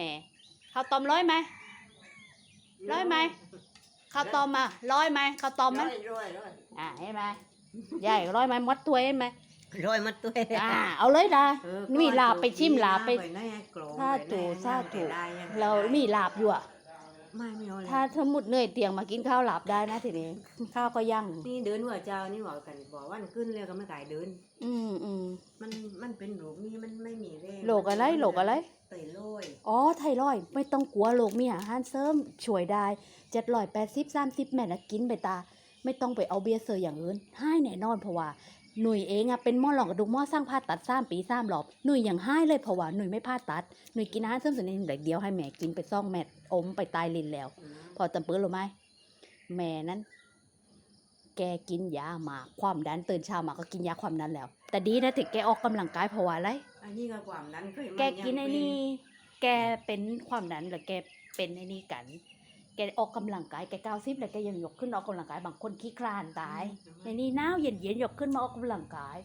ม่ข้าวต้มร้อยไหมร้อยไหมข้าวต้มอะร้อยไหมข้าวต้มไหมร้อยร้อยร้อยอ่าเห็นไหมใหญ่ร้อยไหมมดตัวเห็นไหมร้อยมัดตัวอ่าเอาเลยนะเออมีลาบไปชิมลาบไปแน่กรองสาธุไปแน่สาธุได้ยังเรามีลาบอยู่อะไม่ไม่เอาเลยถ้าสมมติเหนื่อยเตียงมากินข้าวหลับได้นะทีนี้ ข้าวก็ยั่งนี่เดินหัวเจ้านี่บอกกันบอกว่ามันขึ้นเลยก็ไม่กายเดิน อืมอืมมันมันเป็นโรคนี่มันไม่มีแรงโรคอะไรโรคอะไรเตยล อยอ๋อ ไทรอยด์ไม่ต้องกลัวโรคมีอาหารเสริมช่วยได้เจ็ดร้อยแปดสิบสามสิบแม่นะกินไปตา ไม่ต้องไปเอาเบียร์เซอร์อย่างอื่นให้แน่นอนเพราะว่าหนุ่ยเองอะเป็นหม้อหลองกระดูกหม้อสร้างผ่าตัดสามปีสามรอบหนุ่ยอย่างให้เลยเพราะว่าหนุ่ยไม่ผ่าตัดหนุ่ยกินอาหารเสริมส่วนนี้เด็กเดียวให้แม่กินไปซ่องแมทอมไปตายลินแล้ว พอจำปื้นรู้ไหมแม่นั้น แกกินยามาความดันตื่นเช้ามาก็กินยาความดันแล้ว แต่ดีนะถึงแกออกกำลังกายเพราะว่าอะไรอันนี้ก็ความนั้นเคยแกกินไอ้นี่ แกเป็นความดันหรือแกเป็นไอ้นี่กัน แกออกกำลังกายแกเก้าสิบแล้วแกยังยกขึ้นออกกำลังกายบางคนขี้คลานตายในนี่หนาวเย็นเย็นๆยกขึ้นมาออกกำลังกาย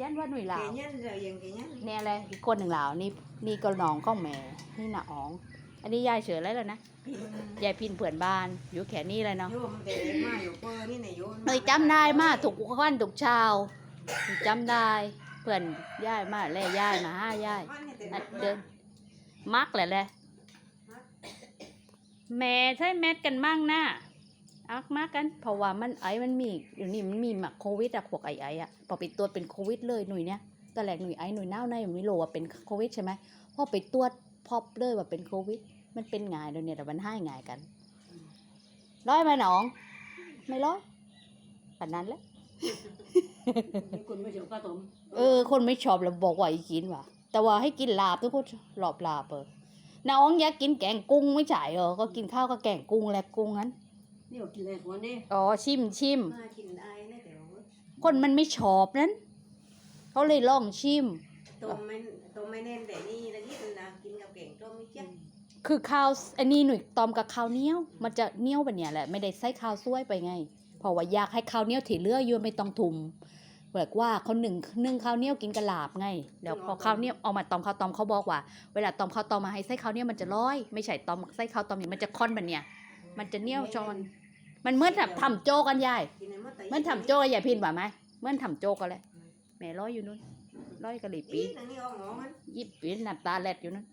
ยันว่าหน่วยเกลาวยันเรายังเกยันเนี่ยเลยอีกคนหนึ่งลาวนี่นี่ก็น้องก็แม่นี่น่ะอ๋อง อันนี้ยายเฉยแล้วแล้วนะยายพินเผื่อนบ้านอยู่แค่นี้เลยเนาะโยมเด็กมาอยู่เพื่อนี่ไหนโยมหน่อยจำได้มากถูกวันถูกเช้าหน่อยจำได้เพื่อนย่ายมาแล่ย่ายมาห้าย่ายอัดเดิน มักแหละแหละแม่ใช่แมทกันมั่งนะอักมากกันเพราะว่ามันไอ้มันมีเดี๋ยวนี้มันมีหมักโควิดอะพวกไอ้ไอ้อะพอไปตรวจเป็นโควิดเลยหนุ่ยเนี้ยตอนแรกหนุ่ยไอ้หนุ่ยเน่าในมันไม่รู้ว่าเป็นโควิดใช่ไหมพอไปตรวจพบเลยว่าเป็นโควิด มันเป็นไงายเดี๋ยวนี้แต่มันให้ไงายกันร้อยไหมหนอง ไม่ร้อยปานนั้นแหละคุณไม่ชอบข้าวต้มเออ คนไม่ชอบแล้วบอกว่าให้กินว่ะ แต่ว่าให้กินลาบทุกคนหลอบลาบเออน้องอยากกินแกงกุ้งไม่จ่ายเออก็กินข้าวกับแกงกุ้งแหละกุ้งนั้นนี่บอกกินอะไรหัวนี่อ๋อชิมชิมมากินไอ้นี่แต่ว่าคนมันไม่ชอบนั้นเขาเลยลองชิมต้มไม่ต้มไม่แน่นแต่นี่แล้วนี่เป็นนะกินกับแกงต้มไม่เจ็บคือข้าวอันนี้หนุ่ยตอมกับข้าวเหนียว มันจะเหนียวแบบเนี้ยแหละไม่ได้ใส่ข้าวซวยไปไงเพราะว่าอยากให้ข้าวเหนียวถี่เหลืออยู่ไม่ต้องทุม แบบว่าเขาหนึ่งนึ่งข้าวเหนียวกินกระลาบไงเดี๋ยวพอข้าวเหนียวเอามาตอมข้าวตอมเขาบอกว่า เวลาตอมข้าวตอมมาให้ไส้ข้าวเหนียวมันจะร้อย ไม่ใช่ตอมไส้ข้าวตอมนี่มันจะค่อนแบบเนี้ยมันจะเหนียวจอนมันเหมื่อนแบบทำโจกันยายกินในมดแต่เหมื่อนทำโจกันยายพินว่าไหมเหมื่อนทำโจกันเลยแม่ร้อยอยู่นู้นร้อยกะหรี่ปีปีนั่นนี่เอาหมอมันยิบปีหน้าตาแลดอยู่นู้น